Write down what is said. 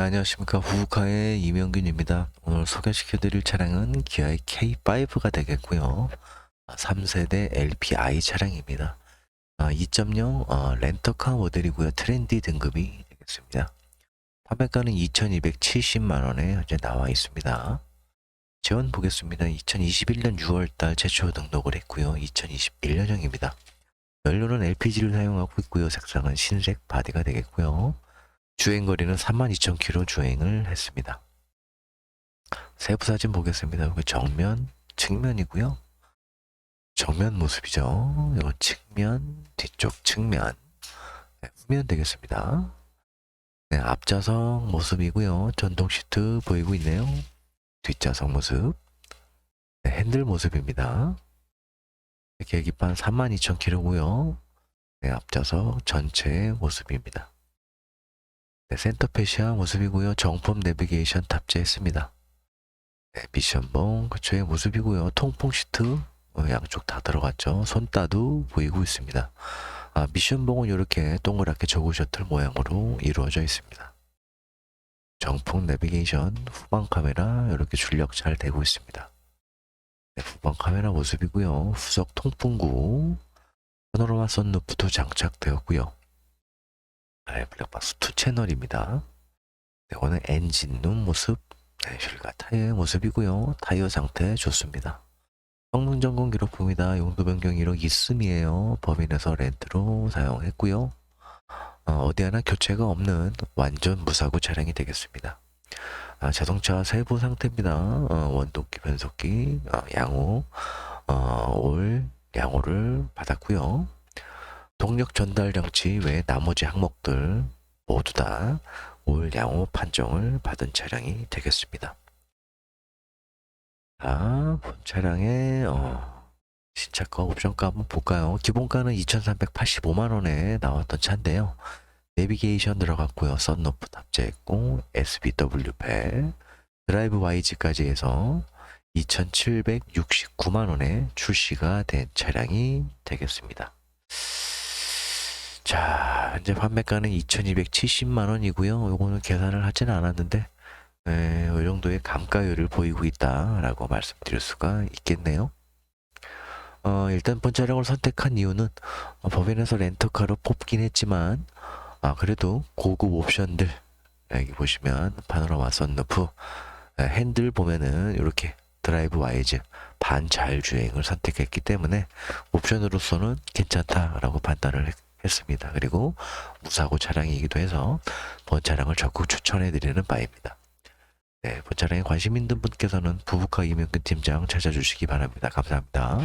네, 안녕하십니까 후카의 이명균입니다. 오늘 소개시켜드릴 차량은 기아의 K5가 되겠고요. 3세대 LPI 차량입니다. 2.0 어, 렌터카 모델이고요. 트렌디 등급이 되겠습니다. 판매가는 2,270만 원에 현재 나와 있습니다. 지원 보겠습니다. 2021년 6월달 최초 등록을 했고요. 2021년형입니다. 연료는 LPG를 사용하고 있고요. 색상은 신색 바디가 되겠고요. 주행거리는 32,000km 주행을 했습니다. 세부 사진 보겠습니다. 여기 정면, 측면이고요. 정면 모습이죠. 이건 측면, 뒤쪽 측면, 네, 후면 되겠습니다. 네, 앞좌석 모습이고요. 전동 시트 보이고 있네요. 뒷좌석 모습, 네, 핸들 모습입니다. 네, 계기판 32,000km고요. 네, 앞좌석 전체 모습입니다. 네, 센터페시아 모습이고요. 정품 내비게이션 탑재했습니다. 네, 미션봉 그쪽의 모습이고요. 통풍 시트 어, 양쪽 다 들어갔죠. 손따도 보이고 있습니다. 아, 미션봉은 이렇게 동그랗게 저고 셔틀 모양으로 이루어져 있습니다. 정품 내비게이션 후방 카메라 이렇게 출력 잘 되고 있습니다. 네, 후방 카메라 모습이고요. 후석 통풍구 파노라마 썬루프도 장착되었고요. 네, 블랙박스 2 채널입니다. 네, 오늘 엔진룸 모습, 네, 휠과 타이어의 모습이고요. 타이어 상태 좋습니다. 성능 점검 기록 봅니다. 용도 변경 기록 있음이에요. 법인에서 렌트로 사용했고요. 어, 디 하나 교체가 없는 완전 무사고 차량이 되겠습니다. 아, 자동차 세부 상태입니다. 어, 원동기, 변속기, 어, 양호, 어, 올 양호를 받았고요. 동력 전달 장치 외 나머지 항목들 모두 다 올 양호 판정을 받은 차량이 되겠습니다. 자, 본 차량의 어, 신차가 옵션가 한번 볼까요? 기본가는 2,385만 원에 나왔던 차인데요. 내비게이션 들어갔고요. 썬루프 탑재했고 SBW 배 드라이브 YG까지 해서 2,769만 원에 출시가 된 차량이 되겠습니다. 자, 현재 판매가는 2,270만 원이고요. 요거는 계산을 하지는 않았는데 에, 이 정도의 감가율을 보이고 있다라고 말씀드릴 수가 있겠네요. 어, 일단 본 차량을 선택한 이유는 어, 법인에서 렌터카로 뽑긴 했지만 아, 그래도 고급 옵션들 여기 보시면 파노라마 썬루프 에, 핸들 보면은 이렇게 드라이브 와이즈 반잘 주행을 선택했기 때문에 옵션으로서는 괜찮다라고 판단을 했, 했습니다. 그리고 무사고 차량이기도 해서 본 차량을 적극 추천해 드리는 바입니다. 네, 본 차량에 관심 있는 분께서는 부부카 이명근 팀장 찾아주시기 바랍니다. 감사합니다.